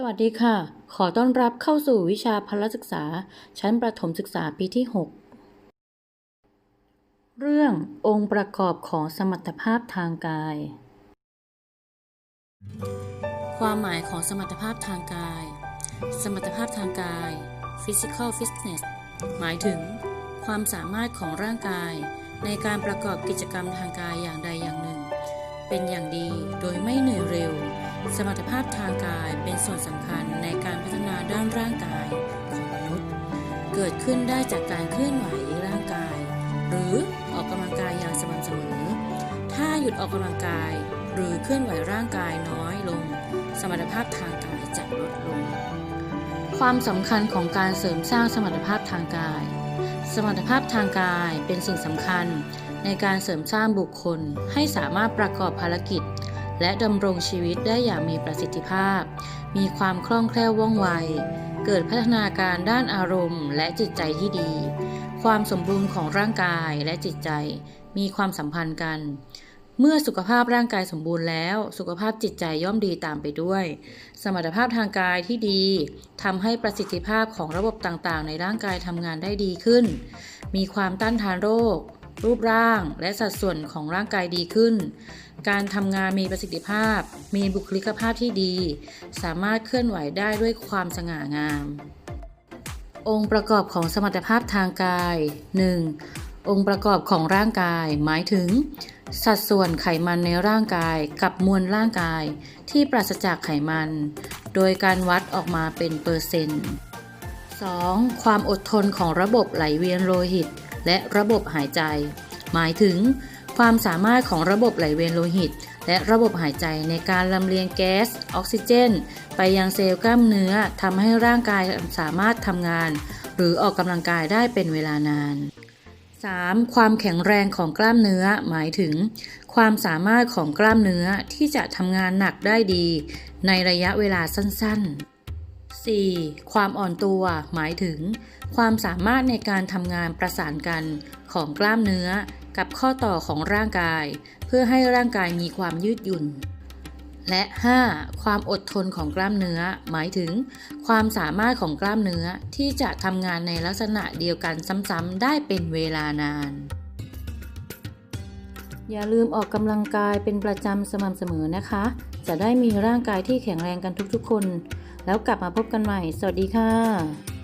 สวัสดีค่ะ ขอต้อนรับเข้าสู่วิชาพละศึกษา ชั้นประถมศึกษาปีที่ 6 เรื่ององค์ประกอบของสมรรถภาพทางกาย ความหมายของสมรรถภาพทางกาย สมรรถภาพทางกาย physical fitness หมายถึง ความสามารถของร่างกาย ในการประกอบกิจกรรมทางกายอย่างใดอย่างหนึ่ง เป็นอย่างดีโดยไม่เหนื่อยเร็ว สมรรถภาพทางกายเป็นส่วนสำคัญในการพัฒนาด้านร่างกายของมนุษย์ เกิดขึ้นได้จากการเคลื่อนไหวร่างกาย หรือออกกำลังกายอย่างสม่ำเสมอ ถ้าหยุดออกกำลังกาย หรือเคลื่อนไหวร่างกายน้อยลง สมรรถภาพทางกายจะลดลง ความสำคัญของการเสริมสร้างสมรรถภาพทางกาย สมรรถภาพทางกายเป็นสิ่งสำคัญในการเสริมสร้างบุคคลให้สามารถประกอบภารกิจ และดำรงชีวิตได้อย่างมีประสิทธิภาพ มีความคล่องแคล่วว่องไว เกิดพัฒนาการด้านอารมณ์ และจิตใจที่ดี ความสมบูรณ์ของร่างกายและจิตใจ มีความสัมพันธ์กัน เมื่อสุขภาพร่างกายสมบูรณ์แล้ว สุขภาพจิตใจย่อมดีตามไปด้วย สมรรถภาพทางกายที่ดีทำให้ประสิทธิภาพของระบบต่างๆ ในร่างกายทำงานได้ดีขึ้น มีความต้านทานโรครูปร่างและสัดส่วนของร่างกายดีขึ้น การทำงานมีประสิทธิภาพ มีบุคลิกภาพที่ดี สามารถเคลื่อนไหวได้ด้วยความสง่างาม องค์ประกอบของสมรรถภาพทางกาย 1. องค์ประกอบของร่างกาย หมายถึง สัดส่วนไขมันในร่างกายกับมวลร่างกาย ที่ปราศจากไขมัน โดยการวัดออกมาเป็นเปอร์เซ็นต์ 2. ความอดทนของระบบไหลเวียนโลหิต และระบบหายใจ หมายถึง ความสามารถของระบบไหลเวียนโลหิต และระบบหายใจในการลำเลียงแก๊สออกซิเจน ไปยังเซลล์กล้ามเนื้อทำให้ร่างกายสามารถทำงาน หรือออกกำลังกายได้เป็นเวลานาน 3. ความแข็งแรงของกล้ามเนื้อหมายถึง ความสามารถของกล้ามเนื้อที่จะทำงานหนักได้ดี ในระยะเวลาสั้น ๆ 4. ความอ่อนตัวหมายถึง ความสามารถในการทำงานประสานกันของกล้ามเนื้อ กับข้อต่อของร่างกาย เพื่อให้ร่างกายมีความยืดหยุ่น และ 5. ความอดทนของกล้ามเนื้อ หมายถึง ความสามารถของกล้ามเนื้อที่จะทำงานในลักษณะเดียวกันซ้ำๆได้เป็นเวลานาน อย่าลืมออกกำลังกายเป็นประจำสม่ำเสมอนะคะ จะได้มีร่างกายที่แข็งแรงกันทุกๆคน แล้วกลับมาพบกันใหม่ สวัสดีค่ะ